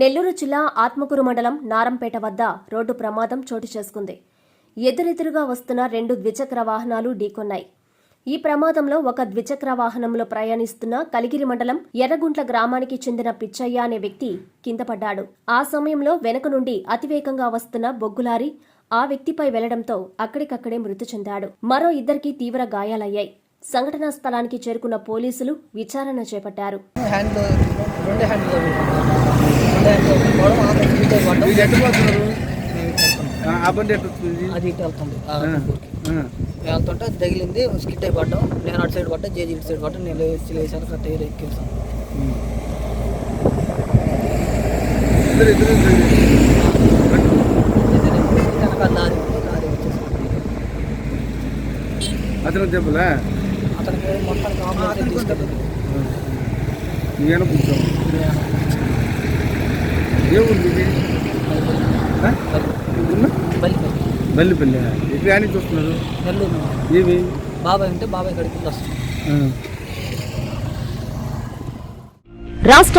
నెల్లూరు జిల్లా ఆత్మకూరు మండలం నారంపేట వద్ద రోడ్డు ప్రమాదం చోటు చేసుకుంది. ఎదురెదురుగా వస్తున్న రెండు ద్విచక్ర వాహనాలు ఢీకొన్నాయి. ఈ ప్రమాదంలో ఒక ద్విచక్ర వాహనంలో ప్రయాణిస్తున్న కలిగిరి మండలం ఎర్రగుంట్ల గ్రామానికి చెందిన పిచ్చయ్య అనే వ్యక్తి కింద పడ్డాడు. ఆ సమయంలో వెనక నుండి అతివేగంగా వస్తున్న బొగ్గులారి ఆ వ్యక్తిపై వెళ్ళడంతో అక్కడికక్కడే మృతి చెందాడు. మరో ఇద్దరికి తీవ్ర గాయాలయ్యాయి. సంఘటనా స్థలానికి చేరుకున్న పోలీసులు విచారణ చేపట్టారు. అది వెళ్తుంది. వెళ్తుంటే అది తగిలింది స్కిట్ అయి పడ్డాం నేను అటు సైడ్ పడ్డా జేజీ ఇటు సైడ్ పడ్డా నేను లేచి లేచాను కరెక్ట్ ఎయిర్ ఎక్కేసాను లారీ లారీ వచ్చేసి అతను దెబ్బలా అతనికి మొత్తానికి తీసుకెళ్ళింది నేను ఏ ఊరు ఇది బల్లిపల్లి. అని చూస్తున్నారు నెల్లూరు. ఏమి బాబాయ్ ఉంటే బాబాయ్ కడికి వస్తుంది. రాష్ట్ర